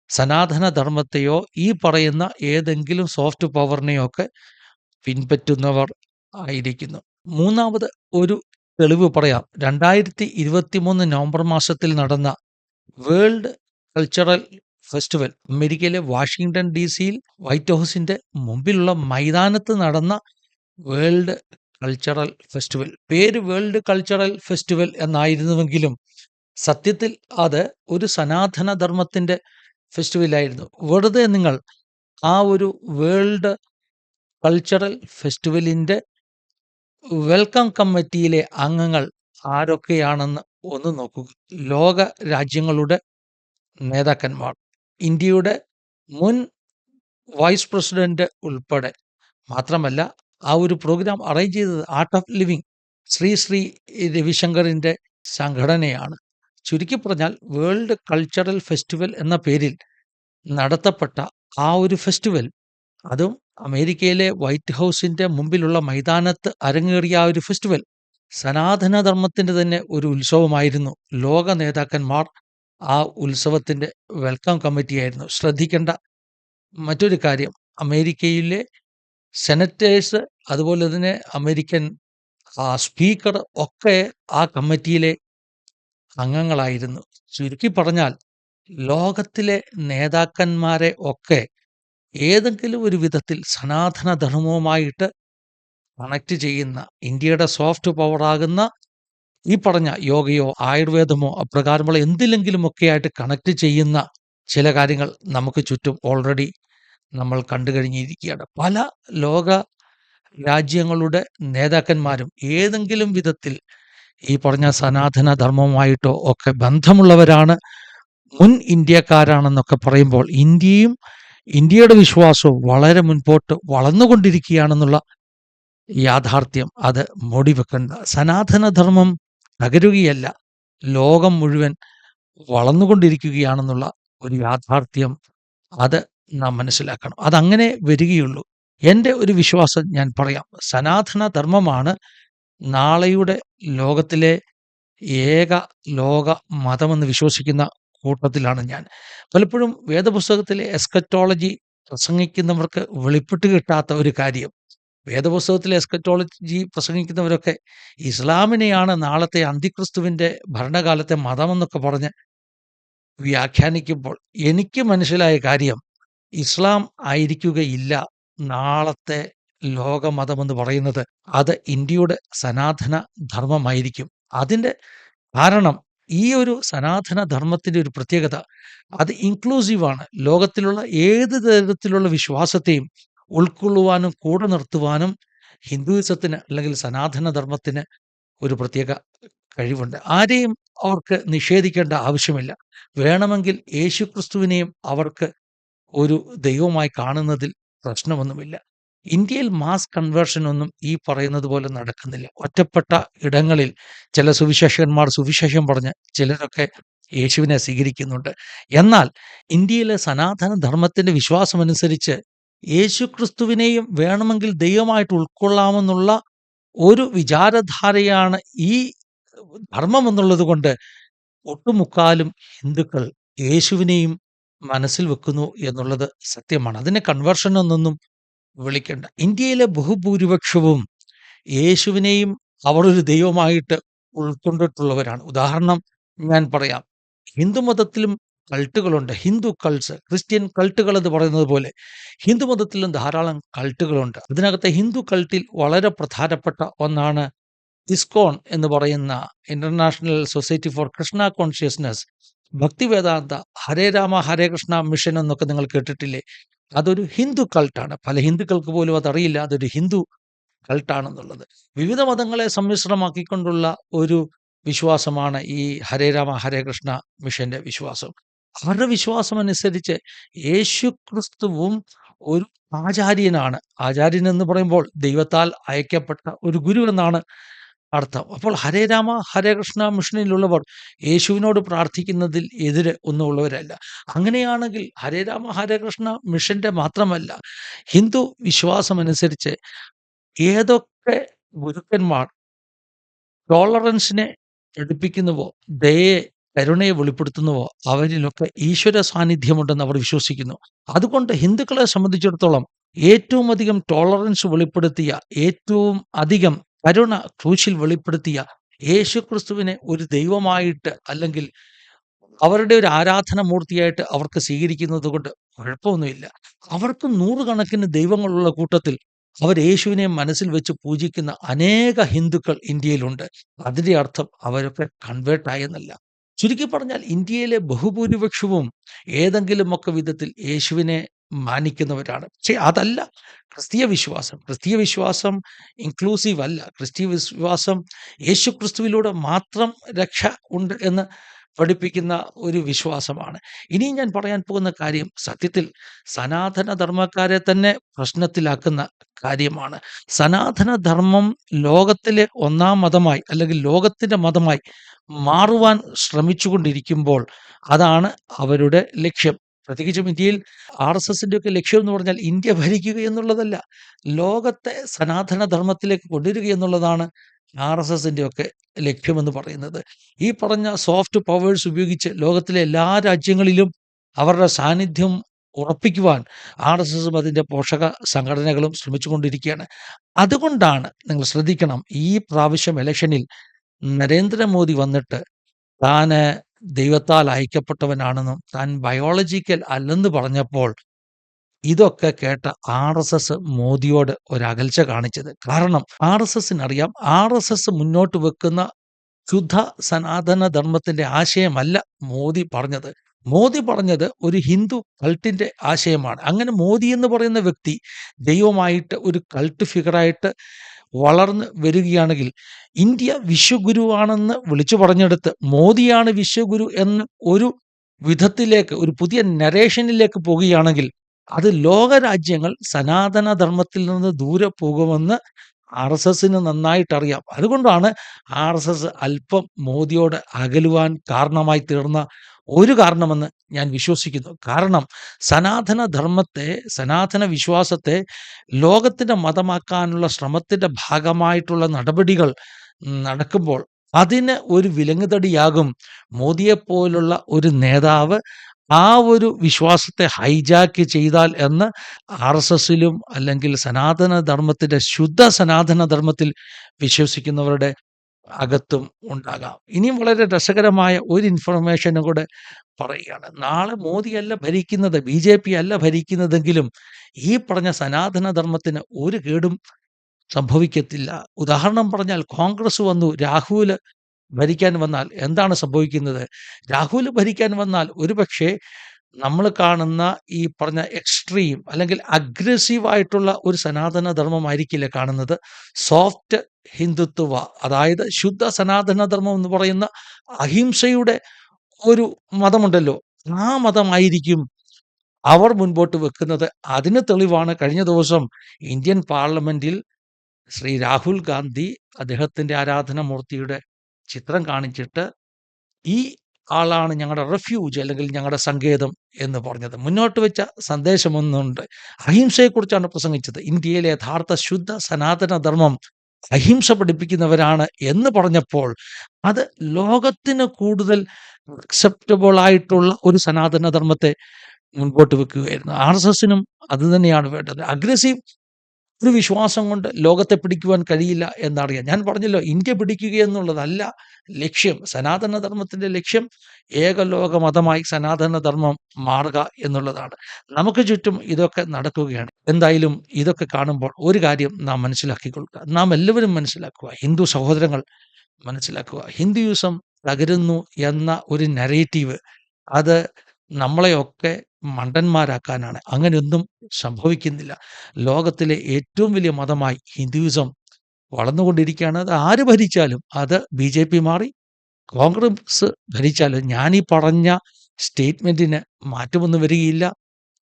സനാതനധർമ്മത്തെയോ ഈ പറയുന്ന ഏതെങ്കിലും സോഫ്റ്റ് പവറിനെയോ ഒക്കെ പിൻപറ്റുന്നവർ ആയിരിക്കുന്നു. മൂന്നാമത് ഒരു തെളിവ് പറയാം. രണ്ടായിരത്തി ഇരുപത്തി മൂന്ന് നവംബർ മാസത്തിൽ നടന്ന വേൾഡ് കൾച്ചറൽ ഫെസ്റ്റിവൽ അമേരിക്കയിലെ വാഷിങ്ടൺ ഡി സിയിൽ വൈറ്റ് ഹൗസിന്റെ മുമ്പിലുള്ള മൈതാനത്ത് നടന്ന വേൾഡ് കൾച്ചറൽ ഫെസ്റ്റിവൽ. പേര് വേൾഡ് കൾച്ചറൽ ഫെസ്റ്റിവൽ എന്നായിരുന്നുവെങ്കിലും സത്യത്തിൽ അത് ഒരു സനാതന ധർമ്മത്തിന്റെ ഫെസ്റ്റിവലായിരുന്നു. വെറുതെ നിങ്ങൾ ആ ഒരു വേൾഡ് കൾച്ചറൽ ഫെസ്റ്റിവലിന്റെ വെൽക്കം കമ്മിറ്റിയിലെ അംഗങ്ങൾ ആരൊക്കെയാണെന്ന് ഒന്ന് നോക്കുക ലോക രാജ്യങ്ങളുടെ നേതാക്കന്മാർ ഇന്ത്യയുടെ മുൻ വൈസ് പ്രസിഡന്റ് ഉൾപ്പെടെ. മാത്രമല്ല ആ ഒരു പ്രോഗ്രാം അറേഞ്ച് ചെയ്തത് art of living Sri Sri രവിശങ്കറിന്റെ സംഘടനയാണ്. ചുരുക്കി പറഞ്ഞാൽ വേൾഡ് കൾച്ചറൽ ഫെസ്റ്റിവൽ എന്ന പേരിൽ നടത്തപ്പെട്ട ആ ഒരു ഫെസ്റ്റിവൽ അതും അമേരിക്കയിലെ വൈറ്റ് ഹൗസിന്റെ മുമ്പിലുള്ള മൈതാനത്ത് അരങ്ങേറിയ ആ ഒരു ഫെസ്റ്റിവൽ സനാതനധർമ്മത്തിന്റെ തന്നെ ഒരു ഉത്സവമായിരുന്നു. ലോക നേതാക്കന്മാർ ആ ഉത്സവത്തിന്റെ വെൽക്കം കമ്മിറ്റിയായിരുന്നു ശ്രദ്ധിക്കേണ്ട മറ്റൊരു കാര്യം അമേരിക്കയിലെ സെനറ്റേഴ്സ് അതുപോലെ തന്നെ അമേരിക്കൻ സ്പീക്കർ ഒക്കെ ആ കമ്മിറ്റിയിലെ അംഗങ്ങളായിരുന്നു. ചുരുക്കി പറഞ്ഞാൽ ലോകത്തിലെ നേതാക്കന്മാരെ ഒക്കെ ഏതെങ്കിലും ഒരു വിധത്തിൽ സനാതന ധർമ്മവുമായിട്ട് കണക്ട് ചെയ്യുന്ന ഇന്ത്യയുടെ സോഫ്റ്റ് പവറാകുന്ന ഈ പറഞ്ഞ യോഗയോ ആയുർവേദമോ അപ്രകാരമുള്ള എന്തിലെങ്കിലുമൊക്കെ ആയിട്ട് കണക്ട് ചെയ്യുന്ന ചില കാര്യങ്ങൾ നമുക്ക് ചുറ്റും ഓൾറെഡി നമ്മൾ കണ്ടു കഴിഞ്ഞിരിക്കുകയാണ്. പല ലോക രാജ്യങ്ങളുടെ നേതാക്കന്മാരും ഏതെങ്കിലും വിധത്തിൽ ഈ പറഞ്ഞ സനാതന ധർമ്മവുമായിട്ടോ ഒക്കെ ബന്ധമുള്ളവരാണ് മുൻ ഇന്ത്യക്കാരാണെന്നൊക്കെ പറയുമ്പോൾ ഇന്ത്യയും ഇന്ത്യയുടെ വിശ്വാസവും വളരെ മുൻപോട്ട് വളർന്നുകൊണ്ടിരിക്കുകയാണെന്നുള്ള യാഥാർത്ഥ്യം അത് മൂടിവെക്കേണ്ട. സനാതനധർമ്മം തകരുകയല്ല ലോകം മുഴുവൻ വളർന്നുകൊണ്ടിരിക്കുകയാണെന്നുള്ള ഒരു യാഥാർത്ഥ്യം അത് നാം മനസ്സിലാക്കണം. അതങ്ങനെ വരികയുള്ളൂ. എന്റെ ഒരു വിശ്വാസം ഞാൻ പറയാം. സനാതന ധർമ്മമാണ് നാളെയുടെ ലോകത്തിലെ ഏക ലോക മതമെന്ന് വിശ്വസിക്കുന്ന കൂട്ടത്തിലാണ് ഞാൻ. പലപ്പോഴും വേദപുസ്തകത്തിലെ എസ്കറ്റോളജി പ്രസംഗിക്കുന്നവർക്ക് വെളിപ്പെട്ട് കിട്ടാത്ത ഒരു കാര്യം. വേദപുസ്തകത്തിലെ എസ്കറ്റോളജി പ്രസംഗിക്കുന്നവരൊക്കെ ഇസ്ലാമിനെയാണ് നാളത്തെ അന്തിക്രിസ്തുവിന്റെ ഭരണകാലത്തെ മതമെന്നൊക്കെ പറഞ്ഞ് വ്യാഖ്യാനിക്കുമ്പോൾ എനിക്ക് മനസ്സിലായ കാര്യം ഇസ്ലാം ആയിരിക്കുകയില്ല നാളത്തെ ലോകമതമെന്ന് പറയുന്നത്. അത് ഇന്ത്യയുടെ സനാതന ധർമ്മമായിരിക്കും. അതിന്റെ കാരണം ഈ ഒരു സനാതന ധർമ്മത്തിന്റെ ഒരു പ്രത്യേകത അത് ഇൻക്ലൂസീവാണ് ലോകത്തിലുള്ള ഏത് തരത്തിലുള്ള വിശ്വാസത്തെയും ഉൾക്കൊള്ളുവാനും കൂടെ നിർത്തുവാനും ഹിന്ദുയിസത്തിന് അല്ലെങ്കിൽ സനാതന ധർമ്മത്തിന് ഒരു പ്രത്യേക കഴിവുണ്ട്. ആരെയും അവർക്ക് നിഷേധിക്കേണ്ട ആവശ്യമില്ല. വേണമെങ്കിൽ യേശുക്രിസ്തുവിനെയും അവർക്ക് ഒരു ദൈവമായി കാണുന്നതിൽ പ്രശ്നമൊന്നുമില്ല. ഇന്ത്യയിൽ മാസ് കൺവേർഷൻ ഒന്നും ഈ പറയുന്നത് പോലെ നടക്കുന്നില്ല. ഒറ്റപ്പെട്ട ഇടങ്ങളിൽ ചില സുവിശേഷകന്മാർ സുവിശേഷം പറഞ്ഞ് ചിലരൊക്കെ യേശുവിനെ സ്വീകരിക്കുന്നുണ്ട്. എന്നാൽ ഇന്ത്യയിലെ സനാതന ധർമ്മത്തിന്റെ വിശ്വാസമനുസരിച്ച് യേശുക്രിസ്തുവിനെയും വേണമെങ്കിൽ ദൈവമായിട്ട് ഉൾക്കൊള്ളാമെന്നുള്ള ഒരു വിചാരധാരയാണ് ഈ ധർമ്മം എന്നുള്ളത് കൊണ്ട് ഒട്ടുമുക്കാലും ഹിന്ദുക്കൾ യേശുവിനെയും മനസ്സിൽ വെക്കുന്നു എന്നുള്ളത് സത്യമാണ്. അതിനെ കൺവേർഷൻ എന്നൊന്നും വിളിക്കേണ്ട. ഇന്ത്യയിലെ ബഹുഭൂരിപക്ഷവും യേശുവിനെയും അവർ ഒരു ദൈവമായിട്ട് ഉൾക്കൊണ്ടിട്ടുള്ളവരാണ്. ഉദാഹരണം ഞാൻ പറയാം. ഹിന്ദു മതത്തിലും കൾട്ടുകളുണ്ട്. ഹിന്ദു കൾട്സ് ക്രിസ്ത്യൻ കൾട്ടുകൾ എന്ന് പറയുന്നത് പോലെ ഹിന്ദുമതത്തിലും ധാരാളം കൾട്ടുകളുണ്ട് അതിനകത്തെ ഹിന്ദു കൾട്ടിൽ വളരെ പ്രധാനപ്പെട്ട ഒന്നാണ് ഇസ്കോൺ എന്ന് പറയുന്ന international society for Krishna consciousness Bhaktivedanta Hare Rama Hare Krishna mission എന്നൊക്കെ നിങ്ങൾ കേട്ടിട്ടില്ലേ? അതൊരു ഹിന്ദു കൾട്ടാണ് പല ഹിന്ദുക്കൾക്ക് പോലും അതറിയില്ല. അതൊരു ഹിന്ദു കൾട്ടാണെന്നുള്ളത് വിവിധ മതങ്ങളെ സമ്മിശ്രമാക്കിക്കൊണ്ടുള്ള ഒരു വിശ്വാസമാണ് ഈ ഹരേ രാമ ഹരേ കൃഷ്ണ മിഷന്റെ വിശ്വാസം. അവരുടെ വിശ്വാസം അനുസരിച്ച് യേശു ക്രിസ്തുവും ഒരു ആചാര്യനാണ്. ആചാര്യൻ എന്ന് പറയുമ്പോൾ ദൈവത്താൽ അയക്കപ്പെട്ട ഒരു ഗുരു എന്നാണ് അർത്ഥം. അപ്പോൾ ഹരേ രാമ ഹരേ കൃഷ്ണ മിഷനിലുള്ളവർ യേശുവിനോട് പ്രാർത്ഥിക്കുന്നതിൽ എതിര് ഒന്നുമുള്ളവരല്ല അങ്ങനെയാണെങ്കിൽ ഹരേ രാമ ഹരേ കൃഷ്ണ മിഷന്റെ മാത്രമല്ല ഹിന്ദു വിശ്വാസമനുസരിച്ച് ഏതൊക്കെ ഗുരുക്കന്മാർ ടോളറൻസിനെ എടുപ്പിക്കുന്നുവോ ദയെ കരുണയെ വെളിപ്പെടുത്തുന്നുവോ അവരിലൊക്കെ ഈശ്വര സാന്നിധ്യമുണ്ടെന്ന് അവർ വിശ്വസിക്കുന്നു. അതുകൊണ്ട് ഹിന്ദുക്കളെ സംബന്ധിച്ചിടത്തോളം ഏറ്റവും അധികം ടോളറൻസ് വെളിപ്പെടുത്തിയ ഏറ്റവും അധികം കരുണ ക്രൂശിൽ വെളിപ്പെടുത്തിയ യേശുക്രിസ്തുവിനെ ഒരു ദൈവമായിട്ട് അല്ലെങ്കിൽ അവരുടെ ഒരു ആരാധന മൂർത്തിയായിട്ട് അവർക്ക് സ്വീകരിക്കുന്നത് കൊണ്ട് കുഴപ്പമൊന്നുമില്ല. അവർക്ക് നൂറുകണക്കിന് ദൈവങ്ങളുള്ള കൂട്ടത്തിൽ അവർ യേശുവിനെ മനസ്സിൽ വെച്ച് പൂജിക്കുന്ന അനേക ഹിന്ദുക്കൾ ഇന്ത്യയിലുണ്ട്. അതിന്റെ അർത്ഥം അവരൊക്കെ കൺവേർട്ട് ആയെന്നല്ല. ചുരുക്കി പറഞ്ഞാൽ ഇന്ത്യയിലെ ബഹുഭൂരിപക്ഷവും ഏതെങ്കിലുമൊക്കെ വിധത്തിൽ യേശുവിനെ മാനിക്കുന്നവരാണ്. പക്ഷേ അതല്ല. ക്രിസ്തീയ വിശ്വാസം. ക്രിസ്തീയ വിശ്വാസം ഇൻക്ലൂസീവ് അല്ല. ക്രിസ്തീയ വിശ്വാസം യേശു ക്രിസ്തുവിലൂടെ മാത്രം രക്ഷ ഉണ്ട് എന്ന് പഠിപ്പിക്കുന്ന ഒരു വിശ്വാസമാണ്. ഇനി ഞാൻ പറയാൻ പോകുന്ന കാര്യം സത്യത്തിൽ സനാതന ധർമ്മക്കാരെ തന്നെ പ്രശ്നത്തിലാക്കുന്ന കാര്യമാണ്. സനാതന ധർമ്മം ലോകത്തിലെ ഒന്നാം മതമായി അല്ലെങ്കിൽ ലോകത്തിന്റെ മതമായി മാറുവാൻ ശ്രമിച്ചുകൊണ്ടിരിക്കുമ്പോൾ അതാണ് അവരുടെ ലക്ഷ്യം. പ്രത്യേകിച്ചും ഇന്ത്യയിൽ ആർ എസ് എസിന്റെ ഒക്കെ ലക്ഷ്യം എന്ന് പറഞ്ഞാൽ ഇന്ത്യ ഭരിക്കുക എന്നുള്ളതല്ല ലോകത്തെ സനാതന ധർമ്മത്തിലേക്ക് കൊണ്ടുവരിക എന്നുള്ളതാണ് ആർ എസ് എസിന്റെ ഒക്കെ ലക്ഷ്യമെന്ന് പറയുന്നത്. ഈ പറഞ്ഞ സോഫ്റ്റ് പവേഴ്സ് ഉപയോഗിച്ച് ലോകത്തിലെ എല്ലാ രാജ്യങ്ങളിലും അവരുടെ സാന്നിധ്യം ഉറപ്പിക്കുവാൻ ആർ എസ് എസും അതിന്റെ പോഷക സംഘടനകളും ശ്രമിച്ചുകൊണ്ടിരിക്കുകയാണ്. അതുകൊണ്ടാണ് നിങ്ങൾ ശ്രദ്ധിക്കണം ഈ പ്രാവശ്യം ഇലക്ഷനിൽ നരേന്ദ്രമോദി വന്നിട്ട് താൻ ദൈവത്താൽ അയക്കപ്പെട്ടവനാണെന്നും താൻ ബയോളജിക്കൽ അല്ലെന്ന് പറഞ്ഞപ്പോൾ ഇതൊക്കെ കേട്ട ആർ എസ് എസ് മോദിയോട് ഒരകൽച്ച കാണിച്ചത്. കാരണം ആർ എസ് എസിനറിയാം ആർ എസ് എസ് മുന്നോട്ട് വെക്കുന്ന ശുദ്ധ സനാതന ധർമ്മത്തിന്റെ ആശയമല്ല മോദി പറഞ്ഞത്. മോദി പറഞ്ഞത് ഒരു ഹിന്ദു കൾട്ടിന്റെ ആശയമാണ്. അങ്ങനെ മോദി എന്ന് പറയുന്ന വ്യക്തി ദൈവമായിട്ട് ഒരു കൾട്ട് ഫിഗറായിട്ട് വളർന്ന് വരികയാണെങ്കിൽ ഇന്ത്യ വിശ്വഗുരുവാണെന്ന് വിളിച്ചു പറഞ്ഞെടുത്ത് മോദിയാണ് വിശ്വഗുരു എന്ന് ഒരു വിധത്തിലേക്ക് ഒരു പുതിയ നരേഷനിലേക്ക് പോവുകയാണെങ്കിൽ അത് ലോകരാജ്യങ്ങൾ സനാതനധർമ്മത്തിൽ നിന്ന് ദൂരെ പോകുമെന്ന് ആർ എസ് എസിന് നന്നായിട്ടറിയാം. അതുകൊണ്ടാണ് ആർ എസ് എസ് അല്പം മോദിയോട് അകലുവാൻ കാരണമായി തീർന്ന ഒരു കാരണമെന്ന് ഞാൻ വിശ്വസിക്കുന്നു. കാരണം സനാതന ധർമ്മത്തെ സനാതന വിശ്വാസത്തെ ലോകത്തിന്റെ മതമാക്കാനുള്ള ശ്രമത്തിന്റെ ഭാഗമായിട്ടുള്ള നടപടികൾ നടക്കുമ്പോൾ അതിന് ഒരു വിലങ്ങുതടിയാകും മോദിയെപ്പോലുള്ള ഒരു നേതാവ് ആ ഒരു വിശ്വാസത്തെ ഹൈജാക്ക് ചെയ്താൽ എന്ന് ആർ എസ് എസിലും അല്ലെങ്കിൽ സനാതന ധർമ്മത്തിന്റെ ശുദ്ധ സനാതന ധർമ്മത്തിൽ വിശ്വസിക്കുന്നവരുടെ അകത്തും ഉണ്ടാകാം. ഇനിയും വളരെ രസകരമായ ഒരു ഇൻഫർമേഷനും കൂടെ പറയുകയാണ്. നാളെ മോദിയല്ല ഭരിക്കുന്നത് ബി ജെ പി അല്ല ഭരിക്കുന്നതെങ്കിലും ഈ പറഞ്ഞ സനാതന ധർമ്മത്തിന് ഒരു കേടും സംഭവിക്കത്തില്ല. ഉദാഹരണം പറഞ്ഞാൽ കോൺഗ്രസ് വന്നു രാഹുൽ ഭരിക്കാൻ വന്നാൽ എന്താണ് സംഭവിക്കുന്നത്? രാഹുൽ ഭരിക്കാൻ വന്നാൽ ഒരുപക്ഷെ നമ്മൾ കാണുന്ന ഈ പറഞ്ഞ എക്സ്ട്രീം അല്ലെങ്കിൽ അഗ്രസീവ് ആയിട്ടുള്ള ഒരു സനാതന ധർമ്മമായിരിക്കില്ല കാണുന്നത്? സോഫ്റ്റ് ഹിന്ദുത്വ അതായത് ശുദ്ധ സനാതന ധർമ്മം എന്ന് പറയുന്ന അഹിംസയുടെ ഒരു മതമുണ്ടല്ലോ. ആ മതമായിരിക്കും അവർ മുൻപോട്ട് വെക്കുന്നത്. അതിന് തെളിവാണ് കഴിഞ്ഞ ദിവസം ഇന്ത്യൻ പാർലമെന്റിൽ ശ്രീ രാഹുൽ ഗാന്ധി അദ്ദേഹത്തിന്റെ ആരാധനാമൂർത്തിയുടെ ചിത്രം കാണിച്ചിട്ട് ഈ ആളാണ് ഞങ്ങളുടെ റെഫ്യൂജ് അല്ലെങ്കിൽ ഞങ്ങളുടെ സങ്കേതം എന്ന് പറഞ്ഞത്. മുന്നോട്ട് വെച്ച സന്ദേശമൊന്നുണ്ട് അഹിംസയെക്കുറിച്ചാണ് പ്രസംഗിച്ചത്. ഇന്ത്യയിലെ യഥാർത്ഥ ശുദ്ധ സനാതനധർമ്മം അഹിംസ പഠിപ്പിക്കുന്നവരാണ് എന്ന് പറഞ്ഞപ്പോൾ അത് ലോകത്തിന് കൂടുതൽ അക്സെപ്റ്റബിൾ ആയിട്ടുള്ള ഒരു സനാതനധർമ്മത്തെ മുൻപോട്ട് വെക്കുകയായിരുന്നു. ആർ എസ് എസിനും അത് തന്നെയാണ് വേണ്ടത്. അഗ്രസീവ് ഒരു വിശ്വാസം കൊണ്ട് ലോകത്തെ പിടിക്കുവാൻ കഴിയില്ല എന്നറിയാം. ഞാൻ പറഞ്ഞല്ലോ ഇന്ത്യ പിടിക്കുക എന്നുള്ളതല്ല ലക്ഷ്യം. സനാതന ധർമ്മത്തിന്റെ ലക്ഷ്യം ഏകലോക മതമായി സനാതന ധർമ്മം മാറുക എന്നുള്ളതാണ്. നമുക്ക് ചുറ്റും ഇതൊക്കെ നടക്കുകയാണ്. എന്തായാലും ഇതൊക്കെ കാണുമ്പോൾ ഒരു കാര്യം നാം മനസ്സിലാക്കിക്കൊള്ളുക. നാം എല്ലാവരും മനസ്സിലാക്കുക. ഹിന്ദു സഹോദരങ്ങൾ മനസ്സിലാക്കുക. ഹിന്ദുയിസം തകരുന്നു എന്ന ഒരു നരേറ്റീവ് അത് നമ്മളെയൊക്കെ മണ്ടന്മാരാക്കാനാണ്. അങ്ങനെയൊന്നും സംഭവിക്കുന്നില്ല. ലോകത്തിലെ ഏറ്റവും വലിയ മതമായി ഹിന്ദുവിസം വളർന്നുകൊണ്ടിരിക്കുകയാണ്. അത് ആര് ഭരിച്ചാലും അത് ബി ജെ പി മാറി കോൺഗ്രസ് ഭരിച്ചാലും ഈ പറഞ്ഞ സ്റ്റേറ്റ്മെന്റിന് മാറ്റമൊന്നും വരികയില്ല.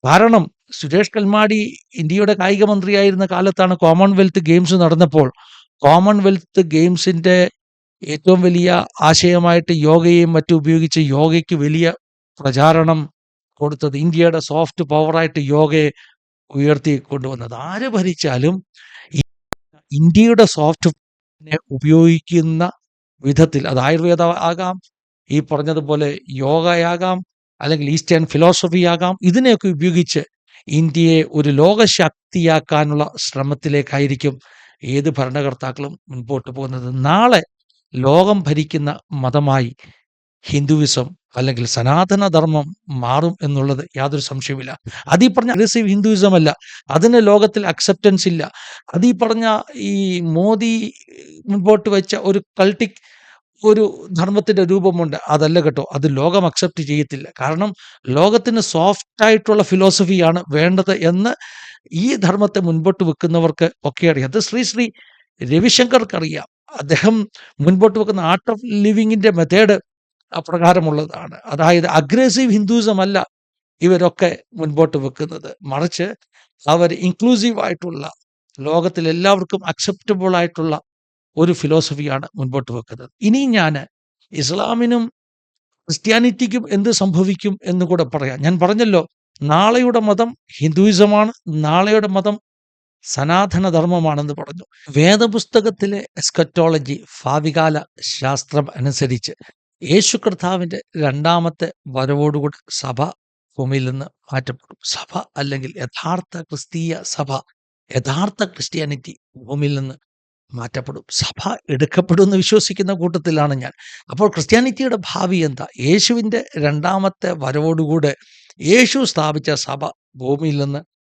കാരണം സുരേഷ് കൽമാടി ഇന്ത്യയുടെ കായിക മന്ത്രിയായിരുന്ന കാലത്താണ് കോമൺവെൽത്ത് ഗെയിംസ് നടന്നപ്പോൾ. കോമൺവെൽത്ത് ഗെയിംസിന്റെ ഏറ്റവും വലിയ ആശയമായിട്ട് യോഗയെയും മറ്റും ഉപയോഗിച്ച് യോഗയ്ക്ക് വലിയ പ്രചാരണം കൊടുത്തത് ഇന്ത്യയുടെ സോഫ്റ്റ് പവറായിട്ട് യോഗയെ ഉയർത്തി കൊണ്ടുവന്നത്. ആര് ഭരിച്ചാലും ഇന്ത്യയുടെ സോഫ്റ്റ് ഉപയോഗിക്കുന്ന വിധത്തിൽ അത് ആയുർവേദ ആകാം ഈ പറഞ്ഞതുപോലെ യോഗയാകാം അല്ലെങ്കിൽ ഈസ്റ്റേൺ ഫിലോസഫി ആകാം ഇതിനെയൊക്കെ ഉപയോഗിച്ച് ഇന്ത്യയെ ഒരു ലോകശക്തിയാക്കാനുള്ള ശ്രമത്തിലേക്കായിരിക്കും ഏത് ഭരണകർത്താക്കളും മുൻപോട്ട് പോകുന്നത്. നാളെ ലോകം ഭരിക്കുന്ന മതമായി ഹിന്ദുവിസം അല്ലെങ്കിൽ സനാതന ധർമ്മം മാറും എന്നുള്ളത് യാതൊരു സംശയമില്ല അതീ പറഞ്ഞ അഗ്രസീവ് ഹിന്ദുവിസം അല്ല. അതിന് ലോകത്തിൽ അക്സെപ്റ്റൻസ് ഇല്ല. അതീ പറഞ്ഞ ഈ മോദി മുൻപോട്ട് വെച്ച ഒരു കൾട്ടിക് ഒരു ധർമ്മത്തിന്റെ രൂപമുണ്ട്. അതല്ല കേട്ടോ അത് ലോകം അക്സെപ്റ്റ് ചെയ്യത്തില്ല. കാരണം ലോകത്തിന് സോഫ്റ്റ് ആയിട്ടുള്ള ഫിലോസഫിയാണ് വേണ്ടത് എന്ന് ഈ ധർമ്മത്തെ മുൻപോട്ട് വെക്കുന്നവർക്ക് ഒക്കെ അറിയാം. അത് ശ്രീ ശ്രീ രവിശങ്കർക്ക് അറിയാം അദ്ദേഹം മുൻപോട്ട് വെക്കുന്ന ആർട്ട് ഓഫ് ലിവിങ്ങിന്റെ മെത്തേഡ് അപ്രകാരമുള്ളതാണ്. അതായത് അഗ്രസീവ് ഹിന്ദുയിസം അല്ല ഇവരൊക്കെ മുൻപോട്ട് വെക്കുന്നത്. മറിച്ച് അവർ ഇൻക്ലൂസീവ് ആയിട്ടുള്ള ലോകത്തിൽ എല്ലാവർക്കും അക്സെപ്റ്റബിൾ ആയിട്ടുള്ള ഒരു ഫിലോസഫിയാണ് മുൻപോട്ട് വെക്കുന്നത്. ഇനി ഞാൻ ഇസ്ലാമിനും ക്രിസ്ത്യാനിറ്റിക്കും എന്ത് സംഭവിക്കും എന്ന് കൂടെ പറയാം. ഞാൻ പറഞ്ഞല്ലോ നാളെയുടെ മതം ഹിന്ദുയിസമാണ് നാളെയുടെ മതം സനാതനധർമ്മമാണെന്ന് പറഞ്ഞു. വേദപുസ്തകത്തിലെ എസ്കറ്റോളജി ഭാവികാല ശാസ്ത്രം അനുസരിച്ച് യേശു കർത്താവിന്റെ രണ്ടാമത്തെ വരവോടുകൂടി സഭ ഭൂമിയിൽ നിന്ന് മാറ്റപ്പെടും. സഭ അല്ലെങ്കിൽ യഥാർത്ഥ ക്രിസ്തീയ സഭ യഥാർത്ഥ ക്രിസ്ത്യാനിറ്റി ഭൂമിയിൽ നിന്ന് മാറ്റപ്പെടും. സഭ എടുക്കപ്പെടും എന്ന് വിശ്വസിക്കുന്ന കൂട്ടത്തിലാണ് ഞാൻ. അപ്പോൾ ക്രിസ്ത്യാനിറ്റിയുടെ ഭാവി എന്താ? യേശുവിന്റെ രണ്ടാമത്തെ വരവോടുകൂടെ യേശു സ്ഥാപിച്ച സഭ ഭൂമിയിൽ നിന്ന്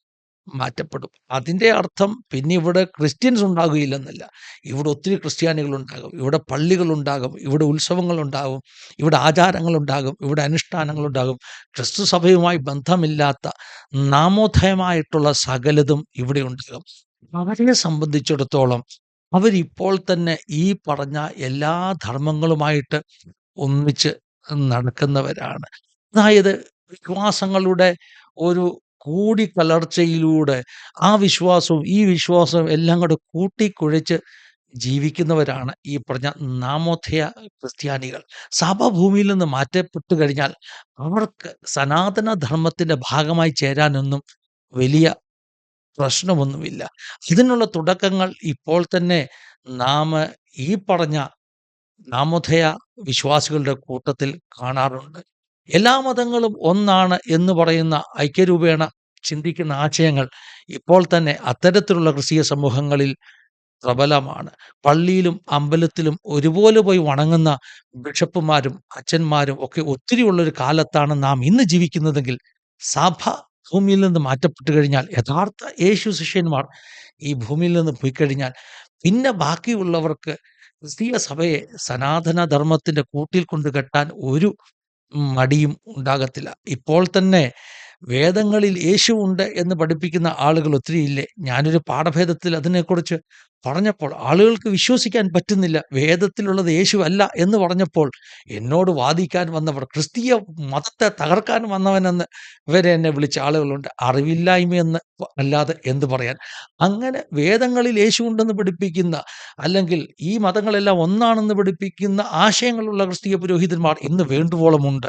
മാറ്റപ്പെടും. അതിന്റെ അർത്ഥം പിന്നെ ഇവിടെ ക്രിസ്ത്യൻസ് ഉണ്ടാകുകയില്ലെന്നല്ല. ഇവിടെ ഒത്തിരി ക്രിസ്ത്യാനികൾ ഉണ്ടാകും ഇവിടെ പള്ളികളുണ്ടാകും. ഇവിടെ ഉത്സവങ്ങൾ ഉണ്ടാകും ഇവിടെ ആചാരങ്ങളുണ്ടാകും. ഇവിടെ അനുഷ്ഠാനങ്ങൾ ഉണ്ടാകും ക്രിസ്തു സഭയുമായി ബന്ധമില്ലാത്ത നാമോദയമായിട്ടുള്ള സകലതും ഇവിടെ ഉണ്ടാകും. അവരെ സംബന്ധിച്ചിടത്തോളം അവരിപ്പോൾ തന്നെ ഈ പറഞ്ഞ എല്ലാ ധർമ്മങ്ങളുമായിട്ട് ഒന്നിച്ച് നടക്കുന്നവരാണ്. അതായത് വിശ്വാസങ്ങളുടെ ഒരു കൂടിക്കലർച്ചയിലൂടെ ആ വിശ്വാസവും ഈ വിശ്വാസവും എല്ലാം കൂടെ കൂട്ടിക്കുഴച്ച് ജീവിക്കുന്നവരാണ് ഈ പറഞ്ഞ നാമോധയ ക്രിസ്ത്യാനികൾ. സഭഭൂമിയിൽ നിന്ന് മാറ്റപ്പെട്ടു കഴിഞ്ഞാൽ അവർക്ക് സനാതന ധർമ്മത്തിന്റെ ഭാഗമായി ചേരാനൊന്നും വലിയ പ്രശ്നമൊന്നുമില്ല. ഇതിനുള്ള തുടക്കങ്ങൾ ഇപ്പോൾ തന്നെ നാം ഈ പറഞ്ഞ നാമോധയ വിശ്വാസികളുടെ കൂട്ടത്തിൽ കാണാറുണ്ട്. എല്ലാ മതങ്ങളും ഒന്നാണ് എന്ന് പറയുന്ന ഐക്യരൂപേണ ചിന്തിക്കുന്ന ആശയങ്ങൾ ഇപ്പോൾ തന്നെ അത്തരത്തിലുള്ള ക്രിസ്തീയ സമൂഹങ്ങളിൽ പ്രബലമാണ്. പള്ളിയിലും അമ്പലത്തിലും ഒരുപോലെ പോയി വണങ്ങുന്ന ബിഷപ്പുമാരും അച്ഛന്മാരും ഒക്കെ ഒത്തിരിയുള്ള ഒരു കാലത്താണ് നാം ഇന്ന് ജീവിക്കുന്നതെങ്കിൽ സഭ ഭൂമിയിൽ നിന്ന് മാറ്റപ്പെട്ടു കഴിഞ്ഞാൽ യഥാർത്ഥ യേശു ശിഷ്യന്മാർ ഈ ഭൂമിയിൽ നിന്ന് പോയി കഴിഞ്ഞാൽ പിന്നെ ബാക്കിയുള്ളവർക്ക് ക്രിസ്തീയ സഭയെ സനാതന ധർമ്മത്തിന്റെ കൂട്ടിൽ കൊണ്ടു കെട്ടാൻ ഒരു മടിയും ഉണ്ടാകത്തില്ല. ഇപ്പോൾ തന്നെ വേദങ്ങളിൽ യേശു ഉണ്ട് എന്ന് പഠിപ്പിക്കുന്ന ആളുകൾ ഒത്തിരിയില്ലേ ഞാനൊരു പാഠഭേദത്തിൽ അതിനെക്കുറിച്ച് പറഞ്ഞപ്പോൾ ആളുകൾക്ക് വിശ്വസിക്കാൻ പറ്റുന്നില്ല. വേദത്തിലുള്ളത് യേശു അല്ല എന്ന് പറഞ്ഞപ്പോൾ എന്നോട് വാദിക്കാൻ വന്നവർ ക്രിസ്തീയ മതത്തെ തകർക്കാൻ വന്നവനെന്ന് ഇവരെ എന്നെ വിളിച്ച ആളുകളുണ്ട്. അറിവില്ലായ്മയെന്ന് അല്ലാതെ എന്ത് പറയാൻ? അങ്ങനെ വേദങ്ങളിൽ യേശു ഉണ്ടെന്ന് പഠിപ്പിക്കുന്ന അല്ലെങ്കിൽ ഈ മതങ്ങളെല്ലാം ഒന്നാണെന്ന് പഠിപ്പിക്കുന്ന ആശയങ്ങളുള്ള ക്രിസ്തീയ പുരോഹിതന്മാർ ഇന്ന് വേണ്ടുവോളമുണ്ട്.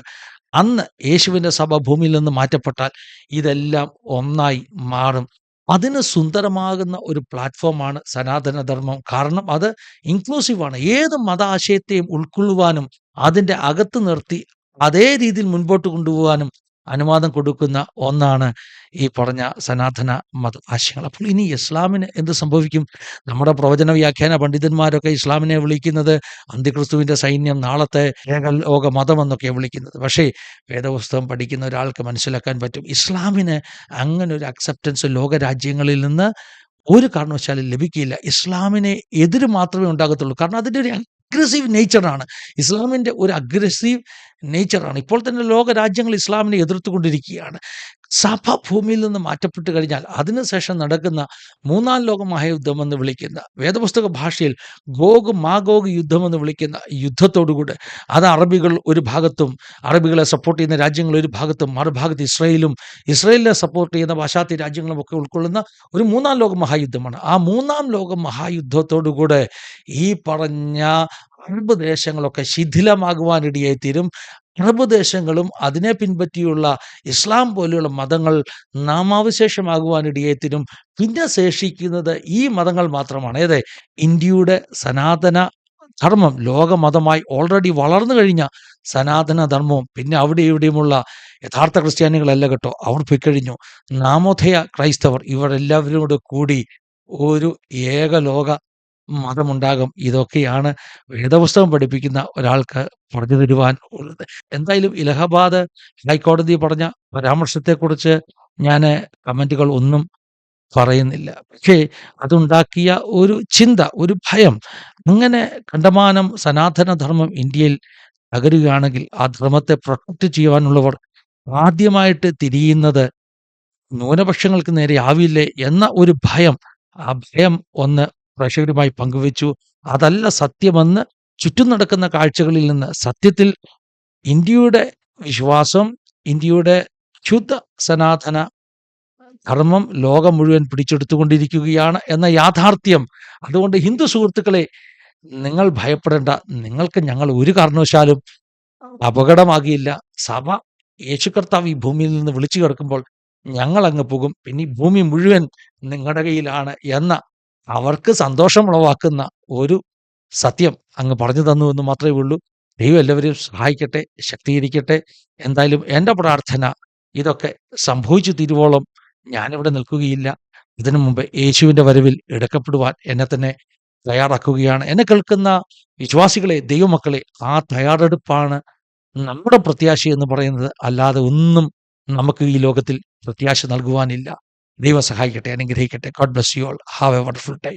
അന്ന് യേശുവിന്റെ സഭ ഭൂമിയിൽ നിന്ന് മാറ്റപ്പെട്ടാൽ ഇതെല്ലാം ഒന്നായി മാറും. അതിന് സുന്ദരമാകുന്ന ഒരു പ്ലാറ്റ്ഫോമാണ് സനാതനധർമ്മം. കാരണം അത് ഇൻക്ലൂസീവാണ്. ഏത് മതാശയത്തെയും ഉൾക്കൊള്ളുവാനും അതിന്റെ അകത്ത് നിർത്തി അതേ രീതിയിൽ മുൻപോട്ട് കൊണ്ടുപോകാനും അനുവാദം കൊടുക്കുന്ന ഒന്നാണ് ഈ പറഞ്ഞ സനാതന മത ആശയങ്ങൾ. അപ്പോൾ ഇനി ഇസ്ലാമിന് എന്ത് സംഭവിക്കും? നമ്മുടെ പ്രവചന വ്യാഖ്യാന പണ്ഡിതന്മാരൊക്കെ ഇസ്ലാമിനെ വിളിക്കുന്നത് അന്തിക്രിസ്തുവിന്റെ സൈന്യം നാളത്തെ ലോക മതം എന്നൊക്കെ വിളിക്കുന്നത്. പക്ഷേ വേദപുസ്തകം പഠിക്കുന്ന ഒരാൾക്ക് മനസ്സിലാക്കാൻ പറ്റും ഇസ്ലാമിന് അങ്ങനെ ഒരു അക്സെപ്റ്റൻസ് ലോകരാജ്യങ്ങളിൽ നിന്ന് ഒരു കാരണവശാലും ലഭിക്കില്ല. ഇസ്ലാമിനെ എതിര് മാത്രമേ ഉണ്ടാകത്തുള്ളൂ. കാരണം അതിന്റെ ഒരു അഗ്രസീവ് നേച്ചറാണ് ഇസ്ലാമിന്റെ ഒരു അഗ്രസീവ് നേച്ചറാണ് ഇപ്പോൾ തന്നെ ലോക രാജ്യങ്ങൾ ഇസ്ലാമിനെ എതിർത്തുകൊണ്ടിരിക്കുകയാണ്. സഭ ഭൂമിയിൽ നിന്ന് മാറ്റപ്പെട്ട് കഴിഞ്ഞാൽ അതിനുശേഷം നടക്കുന്ന മൂന്നാം ലോക മഹായുദ്ധം എന്ന് വിളിക്കുന്ന വേദപുസ്തക ഭാഷയിൽ ഗോഗ് മാഗോഗ് യുദ്ധം എന്ന് വിളിക്കുന്ന യുദ്ധത്തോടുകൂടെ അത് അറബികൾ ഒരു ഭാഗത്തും അറബികളെ സപ്പോർട്ട് ചെയ്യുന്ന രാജ്യങ്ങൾ ഒരു ഭാഗത്തും മറുഭാഗത്ത് ഇസ്രയേലും ഇസ്രയേലിനെ സപ്പോർട്ട് ചെയ്യുന്ന പാശ്ചാത്യ രാജ്യങ്ങളും ഒക്കെ ഉൾക്കൊള്ളുന്ന ഒരു മൂന്നാം ലോക മഹായുദ്ധമാണ്. ആ മൂന്നാം ലോക മഹായുദ്ധത്തോടുകൂടെ ഈ പറഞ്ഞ അറബ് ദേശങ്ങളൊക്കെ ശിഥിലമാകുവാനിടയായി തീരും അറബ് ദേശങ്ങളും അതിനെ പിൻപറ്റിയുള്ള ഇസ്ലാം പോലെയുള്ള മതങ്ങൾ നാമാവശേഷമാകുവാനിടയായിത്തീരും. പിന്നെ ശേഷിക്കുന്നത് ഈ മതങ്ങൾ മാത്രമാണ്. ഏത്? ഇന്ത്യയുടെ സനാതന ധർമ്മം ലോകമതമായി ഓൾറെഡി വളർന്നു കഴിഞ്ഞ സനാതന ധർമ്മവും പിന്നെ അവിടെ ഇവിടെയുമുള്ള യഥാർത്ഥ ക്രിസ്ത്യാനികളല്ല കേട്ടോ അവർ പോയിക്കഴിഞ്ഞു നാമോധയ ക്രൈസ്തവർ ഇവരെല്ലാവരും കൂടെ കൂടി ഒരു ഏകലോക മതമുണ്ടാകും. ഇതൊക്കെയാണ് വേദപുസ്തകം പഠിപ്പിക്കുന്ന ഒരാൾക്ക് പറഞ്ഞു തരുവാൻ ഉള്ളത്. എന്തായാലും ഇലഹബാദ് ഹൈക്കോടതി പറഞ്ഞ പരാമർശത്തെക്കുറിച്ച് ഞാൻ കമന്റുകൾ ഒന്നും പറയുന്നില്ല. പക്ഷേ അതുണ്ടാക്കിയ ഒരു ചിന്ത ഒരു ഭയം അങ്ങനെ കണ്ടമാനം സനാതനധർമ്മം ഇന്ത്യയിൽ തകരുകയാണെങ്കിൽ ആ ധർമ്മത്തെ പ്രൊട്ടക്റ്റ് ചെയ്യുവാനുള്ളവർ ആദ്യമായിട്ട് തിരിയുന്നത് ന്യൂനപക്ഷങ്ങൾക്ക് നേരെ ആവില്ലേ എന്ന ഒരു ഭയം ആ ഭയം ഒന്ന് പ്രേക്ഷകരുമായി പങ്കുവച്ചു. അതല്ല സത്യമെന്ന് ചുറ്റും നടക്കുന്ന കാഴ്ചകളിൽ നിന്ന് സത്യത്തിൽ ഇന്ത്യയുടെ വിശ്വാസം ഇന്ത്യയുടെ ശുദ്ധ സനാതന ധർമ്മം ലോകം മുഴുവൻ പിടിച്ചെടുത്തുകൊണ്ടിരിക്കുകയാണ് എന്ന യാഥാർത്ഥ്യം. അതുകൊണ്ട് ഹിന്ദു സുഹൃത്തുക്കളെ നിങ്ങൾ ഭയപ്പെടേണ്ട. നിങ്ങൾക്ക് ഞങ്ങൾ ഒരു കാരണവശാലും അപകടമാകിയില്ല. സഭ യേശു കർത്താവ് ഈ ഭൂമിയിൽ നിന്ന് വിളിച്ചു കിടക്കുമ്പോൾ ഞങ്ങൾ അങ്ങ് പോകും. പിന്നെ ഈ ഭൂമി മുഴുവൻ നിങ്ങളുടെ കയ്യിലാണ് എന്ന അവർക്ക് സന്തോഷമുളവാക്കുന്ന ഒരു സത്യം അങ്ങ് പറഞ്ഞു തന്നു എന്ന് മാത്രമേ ഉള്ളൂ. ദൈവം എല്ലാവരെയും സഹായിക്കട്ടെ ശക്തീകരിക്കട്ടെ. എന്തായാലും എന്റെ പ്രാർത്ഥന ഇതൊക്കെ സംഭവിച്ചു തീരുവോളം ഞാനിവിടെ നിൽക്കുകയില്ല. ഇതിനു മുമ്പ് യേശുവിന്റെ വരവിൽ എടുക്കപ്പെടുവാൻ എന്നെ തന്നെ തയ്യാറാക്കുകയാണ്. എന്നെ കേൾക്കുന്ന വിശ്വാസികളെ ദൈവമക്കളെ ആ തയ്യാറെടുപ്പാണ് നമ്മുടെ പ്രത്യാശ എന്ന് പറയുന്നത്. അല്ലാതെ ഒന്നും നമുക്ക് ഈ ലോകത്തിൽ പ്രത്യാശ നൽകുവാനില്ല. ദൈവം സഹായിക്കട്ടെ അനുഗ്രഹിക്കട്ടെ. God bless you all have a wonderful time